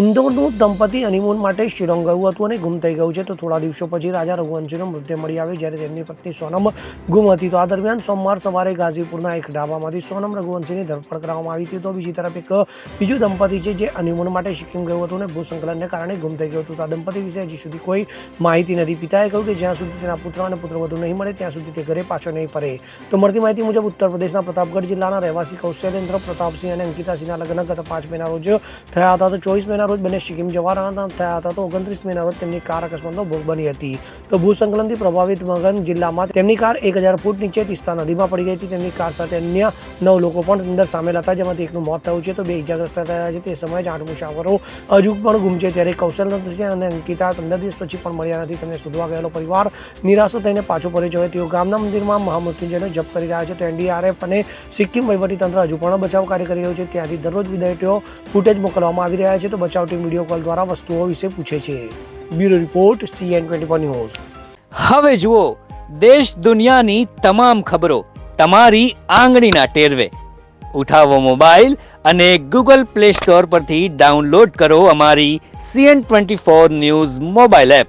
ઇન્દોરનું દંપતી હનીમૂન માટે શિલોંગ ગયું હતું અને ગુમ થઈ ગયું છે. તો થોડા દિવસો પછી રાજા રઘુવંશીનો મૃત્યુ મળી આવ્યો જ્યારે તેમની પત્ની સોનમ ગુમ હતી. તો આ દરમિયાન સોમવાર સવારે ગાઝીપુરના એક ઢાબામાંથી સોનમ રઘુવંશીની ધરપકડ કરવામાં આવી હતી. તો બીજી તરફ એક બીજું દંપતી છે જે હનીમૂન માટે સિક્કિમ ગયું હતું અને ભૂસંકલનને કારણે ગુમ થઈ ગયું હતું. તો આ દંપતી વિશે હજી સુધી કોઈ માહિતી નથી. પિતાએ કહ્યું કે જ્યાં સુધી તેના પુત્ર અને પુત્રવધુ નહીં મળે, ત્યાં સુધી તે ઘરે પાછો નહીં ફરે. તો મળતી માહિતી મુજબ ઉત્તર પ્રદેશના પ્રતાપગઢ જિલ્લાના રહેવાસી કૌશલેન્દ્ર, પ્રતાપસિંહ અને અંકિતા સિંહના લગ્ન ગત પાંચ મહિના રોજ થયા હતા. તો ચોવીસ મેના રોજ બંને સિક્કિમ જવાના થયા હતા તો ઓગણત્રીસ મેના રોજ તેમની કાર અકસ્માતનો ભોગ બની હતી. તો ભૂસંકલનથી પ્રભાવિત મગન જિલ્લામાં તેમની કાર એક હજાર ફૂટ નીચે તિસ્તા નદીમાં પડી ગઈ હતી. તેમની કાર સાથે અન્ય નવ લોકો પણ અંદર સામેલ હતા, જેમાંથી એકનું મોત થયું છે. તો બે ઇજાગ્રસ્ત થયા છે. તે સમયે જ આઠ મુસાફરો હજુ પણ ગુમ છે. ત્યારે કૌશલસિંહ અને અંકિતા પંદર દિવસ પછી પણ મળ્યા નથી. તેમને શોધવા ગયેલો પરિવાર નિરાશ થઈને પાછો પડ્યો છે તેઓ ગામના મંદિરમાં મહામૃત્યુંજયનો જપ કરી રહ્યા છે. તો એનડીઆરએફ અને સિક્કિમ વહીવટીતંત્ર હજુ પણ બચાવ કાર્ય કરી રહ્યું છે. ત્યાંથી દરરોજ વિદ્યાર્થીઓ ફૂટેજ મોકલવામાં આવી રહ્યા છે. તો બચાવ વીડિયો કોલ દ્વારા વસ્તુઓ વિશે પૂછે છે. Bureau report CN twenty news. હવે જુઓ, દેશ દુનિયાની તમામ ખબરો તમારી આંગળીના ટેરવે. ઉઠાવો મોબાઈલ અને ગૂગલ પ્લે સ્ટોર પરથી ડાઉનલોડ કરો અમારી CN twenty four news mobile app.